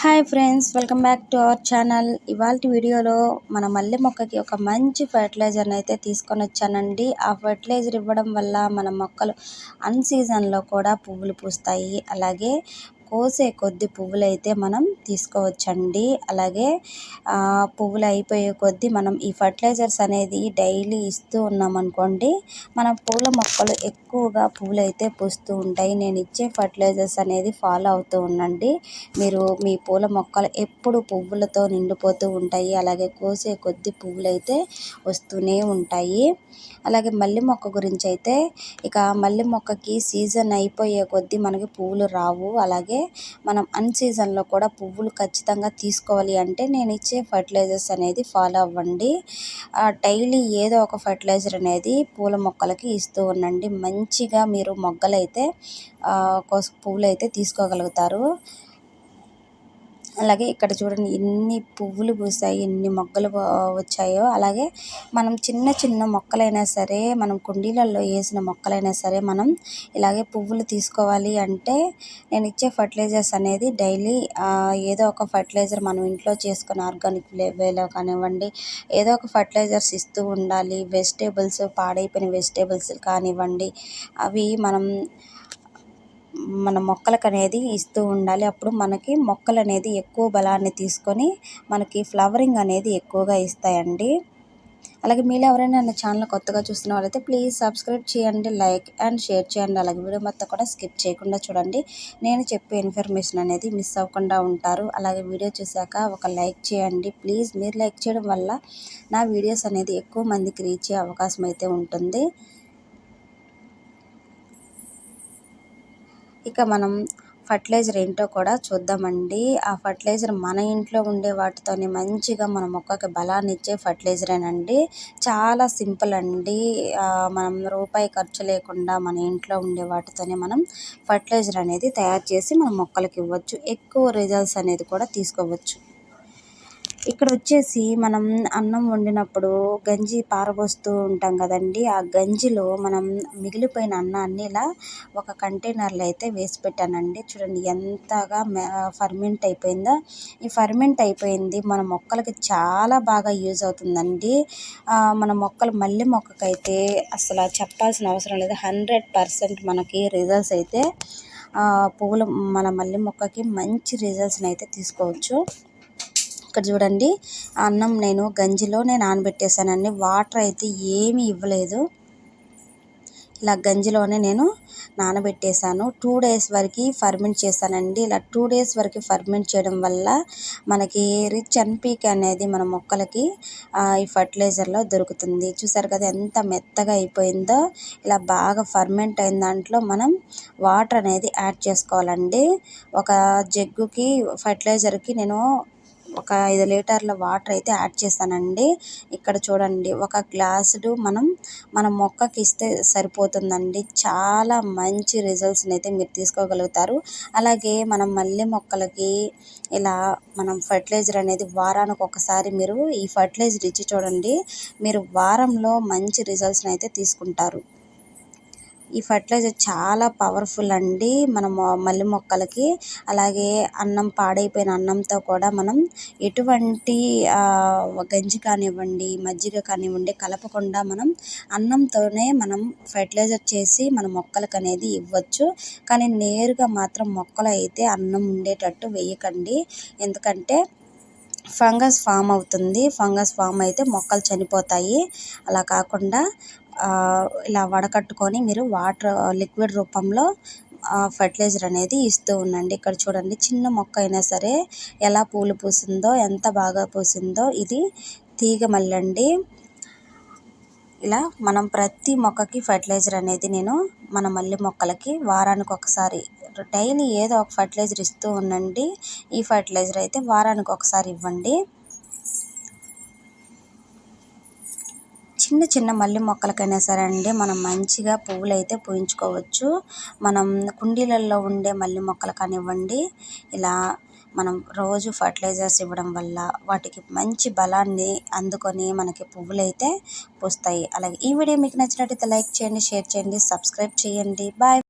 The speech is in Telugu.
Hi friends welcome back to our channel. ఇవాళ వీడియోలో మన మల్లె మొక్కకి ఒక మంచి ఫర్టిలైజర్ని అయితే తీసుకొని వచ్చానండి. ఆ ఫర్టిలైజర్ ఇవ్వడం వల్ల మన మొక్కలు అన్ సీజన్లో కూడా పువ్వులు పూస్తాయి. అలాగే కోసే కొద్ది పువ్వులు అయితే మనం తీసుకోవచ్చండి. అలాగే పువ్వులు అయిపోయే కొద్దీ మనం ఈ ఫర్టిలైజర్స్ అనేది డైలీ ఇస్తూ ఉన్నామనుకోండి మన పూల మొక్కలు ఎక్కువగా పువ్వులు అయితే పూస్తూ ఉంటాయి. నేను ఇచ్చే ఫర్టిలైజర్స్ అనేది ఫాలో అవుతూ ఉండండి. మీరు మీ పూల మొక్కలు ఎప్పుడు పువ్వులతో నిండిపోతూ ఉంటాయి. అలాగే కోసే కొద్ది పువ్వులు అయితే వస్తూనే ఉంటాయి. అలాగే మల్లె మొక్క గురించి అయితే ఇక మల్లె మొక్కకి సీజన్ అయిపోయే కొద్దీ మనకి పువ్వులు రావు. అలాగే అలాగే మనం అన్ సీజన్లో కూడా పువ్వులు ఖచ్చితంగా తీసుకోవాలి అంటే నేను ఇచ్చే ఫర్టిలైజర్స్ అనేది ఫాలో అవ్వండి. డైలీ ఏదో ఒక ఫర్టిలైజర్ అనేది పూల మొక్కలకి ఇస్తూ ఉండండి. మంచిగా మీరు మొగ్గలైతే పువ్వులు అయితే తీసుకోగలుగుతారు. అలాగే ఇక్కడ చూడండి ఎన్ని పువ్వులు పూసాయి ఎన్ని మొగ్గలు వచ్చాయో. అలాగే మనం చిన్న చిన్న మొక్కలైనా సరే మనం కుండీలలో వేసిన మొక్కలైనా సరే మనం ఇలాగే పువ్వులు తీసుకోవాలి అంటే నేను ఇచ్చే ఫర్టిలైజర్స్ అనేది డైలీ ఏదో ఒక ఫర్టిలైజర్ మనం ఇంట్లో చేసుకుని ఆర్గానిక్ వేలో కానివ్వండి ఏదో ఒక ఫర్టిలైజర్స్ ఇస్తూ ఉండాలి. వెజిటేబుల్స్ పాడైపోయిన వెజిటేబుల్స్ కానివ్వండి అవి మనం మన మొక్కలకు అనేది ఇస్తూ ఉండాలి. అప్పుడు మనకి మొక్కలు అనేది ఎక్కువ బలాన్ని తీసుకొని మనకి ఫ్లవరింగ్ అనేది ఎక్కువగా ఇస్తాయండి. అలాగే మీరు ఎవరైనా నా ఛానల్ కొత్తగా చూస్తున్న వాళ్ళైతే ప్లీజ్ సబ్స్క్రైబ్ చేయండి లైక్ అండ్ షేర్ చేయండి. అలాగే వీడియో మొత్తం కూడా స్కిప్ చేయకుండా చూడండి. నేను చెప్పే ఇన్ఫర్మేషన్ అనేది మిస్ అవ్వకుండా ఉంటారు. అలాగే వీడియో చూశాక ఒక లైక్ చేయండి. ప్లీజ్ మీరు లైక్ చేయడం వల్ల నా వీడియోస్ అనేది ఎక్కువ మందికి రీచ్ అయ్యే అవకాశం అయితే ఉంటుంది. ఇక మనం ఫర్టిలైజర్ ఏంటో కూడా చూద్దామండి. ఆ ఫర్టిలైజర్ మన ఇంట్లో ఉండే వాటితోనే మంచిగా మన మొక్కకి బలాన్ని ఇచ్చే ఫర్టిలైజరేనండి. చాలా సింపుల్ అండి. మనం రూపాయి ఖర్చు లేకుండా మన ఇంట్లో ఉండే వాటితోనే మనం ఫర్టిలైజర్ అనేది తయారు చేసి మన మొక్కలకి ఇవ్వచ్చు. ఎక్కువ రిజల్ట్స్ అనేది కూడా తీసుకోవచ్చు. ఇక్కడ వచ్చేసి మనం అన్నం వండినప్పుడు గంజి పారబోస్తూ ఉంటాం కదండి. ఆ గంజిలో మనం మిగిలిపోయిన అన్నాన్ని ఇలా ఒక కంటైనర్లో అయితే వేసి పెట్టానండి. చూడండి ఎంతగా ఫర్మెంట్ అయిపోయిందో. ఈ ఫర్మెంట్ అయిపోయింది. మన మొక్కలకి చాలా బాగా యూజ్ అవుతుందండి. మన మొక్కలు మల్లె మొక్కకైతే అసలు చెప్పాల్సిన అవసరం లేదు. హండ్రెడ్ పర్సెంట్ మనకి రిజల్ట్స్ అయితే పువ్వులు మన మల్లె మొక్కకి మంచి రిజల్ట్స్ని అయితే తీసుకోవచ్చు. ఇక్కడ చూడండి. అన్నం నేను గంజిలో నేను నానబెట్టేసానండి వాటర్ అయితే ఏమీ ఇవ్వలేదు. ఇలా గంజిలోనే నేను నానబెట్టేసాను టూ డేస్ వరకు ఫర్మెంట్ చేశానండి. ఇలా టూ డేస్ వరకు ఫర్మెంట్ చేయడం వల్ల మనకి రిచ్ ఎన్పీకే అనేది మన మొక్కలకి ఈ ఫర్టిలైజర్లో దొరుకుతుంది. చూసారు కదా ఎంత మెత్తగా అయిపోయిందో. ఇలా బాగా ఫర్మెంట్ అయిన దాంట్లో మనం వాటర్ అనేది యాడ్ చేసుకోవాలండి. ఒక జగ్గుకి ఫర్టిలైజర్కి నేను ఒక ఐదు లీటర్ల వాటర్ అయితే యాడ్ చేశానండి ఇక్కడ చూడండి ఒక గ్లాసుడు మనం మన మొక్కకి ఇస్తే సరిపోతుందండి. చాలా మంచి రిజల్ట్స్ని అయితే మీరు తీసుకోగలుగుతారు. అలాగే మనం మల్లె మొక్కలకి ఇలా మనం ఫర్టిలైజర్ అనేది వారానికి ఒకసారి మీరు ఈ ఫర్టిలైజర్ ఇచ్చి చూడండి మీరు వారంలో మంచి రిజల్ట్స్ని అయితే తీసుకుంటారు. ఈ ఫర్టిలైజర్ చాలా పవర్ఫుల్ అండి. మన మల్లె మొక్కలకి అలాగే అన్నం పాడైపోయిన అన్నంతో కూడా మనం ఎటువంటి గంజి కానివ్వండి మజ్జిగ కానివ్వండి కలపకుండా మనం అన్నంతోనే మనం ఫర్టిలైజర్ చేసి మన మొక్కలకు అనేది ఇవ్వచ్చు. కానీ నేరుగా మాత్రం మొక్కలు అయితే అన్నం ఉండేటట్టు వేయకండి. ఎందుకంటే ఫంగస్ ఫామ్ అవుతుంది. ఫంగస్ ఫామ్ అయితే మొక్కలు చనిపోతాయి. అలా కాకుండా ఇలా వడకట్టుకొని మీరు వాటర్ లిక్విడ్ రూపంలో ఫర్టిలైజర్ అనేది ఇస్తూ ఉండండి. ఇక్కడ చూడండి చిన్న మొక్క అయినా సరే ఎలా పూలు పూసిందో ఎంత బాగా పూసిందో ఇది తీగ మల్లండి. ఇలా మనం ప్రతి మొక్కకి ఫర్టిలైజర్ అనేది నేను మన మల్లె మొక్కలకి వారానికి ఒకసారి డైలీ ఏదో ఒక ఫర్టిలైజర్ ఇస్తూ ఉండండి. ఈ ఫర్టిలైజర్ అయితే వారానికి ఒకసారి ఇవ్వండి. చిన్న చిన్న మల్లె మొక్కలకైనా సరే అండి మనం మంచిగా పువ్వులు అయితే పూయించుకోవచ్చు. మనం కుండీలలో ఉండే మల్లె మొక్కలు కానివ్వండి ఇలా మనం రోజు ఫర్టిలైజర్స్ ఇవ్వడం వల్ల వాటికి మంచి బలాన్ని అందుకొని మనకి పువ్వులు అయితే పూస్తాయి. అలాగే ఈ వీడియో మీకు నచ్చినట్టయితే లైక్ చేయండి షేర్ చేయండి సబ్స్క్రైబ్ చేయండి. బాయ్.